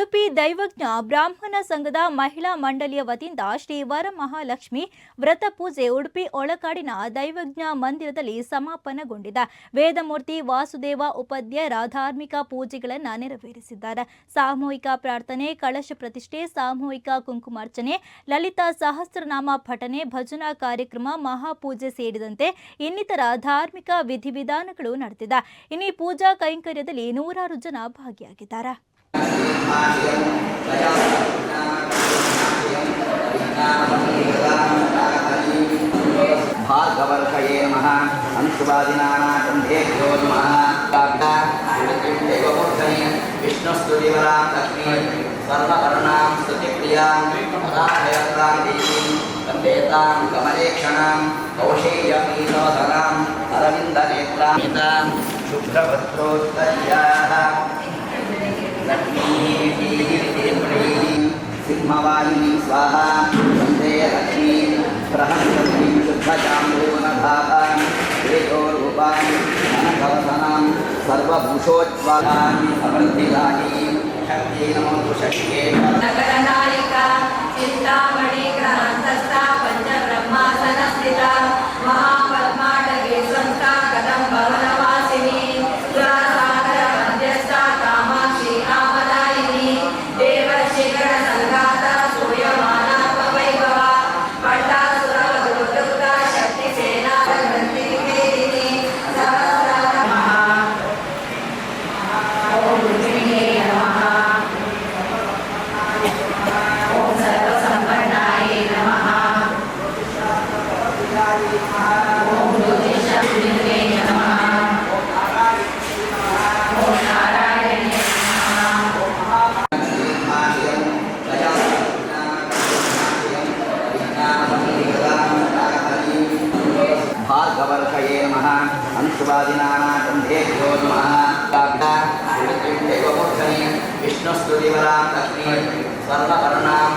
ಉಡುಪಿ ದೈವಜ್ಞ ಬ್ರಾಹ್ಮಣ ಸಂಘದ ಮಹಿಳಾ ಮಂಡಳಿಯ ವತಿಯಿಂದ ಶ್ರೀ ವರಮಹಾಲಕ್ಷ್ಮಿ ವ್ರತ ಪೂಜೆ ಉಡುಪಿ ಒಳಕಾಡಿನ ದೈವಜ್ಞ ಮಂದಿರದಲ್ಲಿ ಸಮಾಪನಗೊಂಡಿದೆ. ವೇದಮೂರ್ತಿ ವಾಸುದೇವ ಉಪಾಧ್ಯಾಯರ ಧಾರ್ಮಿಕ ಪೂಜೆಗಳನ್ನು ನೆರವೇರಿಸಿದ್ದಾರೆ. ಸಾಮೂಹಿಕ ಪ್ರಾರ್ಥನೆ, ಕಳಶ ಪ್ರತಿಷ್ಠೆ, ಸಾಮೂಹಿಕ ಕುಂಕುಮಾರ್ಚನೆ ಲಲಿತಾ ಸಹಸ್ರನಾಮ ಪಠನೆ, ಭಜನಾ ಕಾರ್ಯಕ್ರಮ, ಮಹಾಪೂಜೆ ಸೇರಿದಂತೆ ಇನ್ನಿತರ ಧಾರ್ಮಿಕ ವಿಧಿವಿಧಾನಗಳು ನಡೆದಿದೆ. ಇನ್ನು ಪೂಜಾ ಕೈಂಕರ್ಯದಲ್ಲಿ ನೂರಾರು ಜನ ಭಾಗಿಯಾಗಿದ್ದಾರೆ. भार्गवर्षये नमः अंशुवादिनानाकण्ठेभ्यो नमः विष्णुस्तुतिवरां लक्ष्मी अरविन्दनेत्रामितां शुभ्रभद्रोत्तर्याः सिंहवाहिनी स्वाहा वन्दे लक्ष्मीं प्रहस्पतिं शुद्धचाम्बूनभागान् तेजोरूपान् धनकवसनां सर्वभूषोज्ज्वलानि समृद्धिदानीं शक्ति नमो शक्ये భాగవర్షయే నమ అంశువాదినానాకంధేభ్యో నమ విష్ణుస్తుతివరాం లక్ష్మీ స్వర్ణవర్ణాం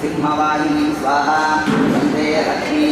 సింహవాహిని స్వాహా వందే లక్ష్మీ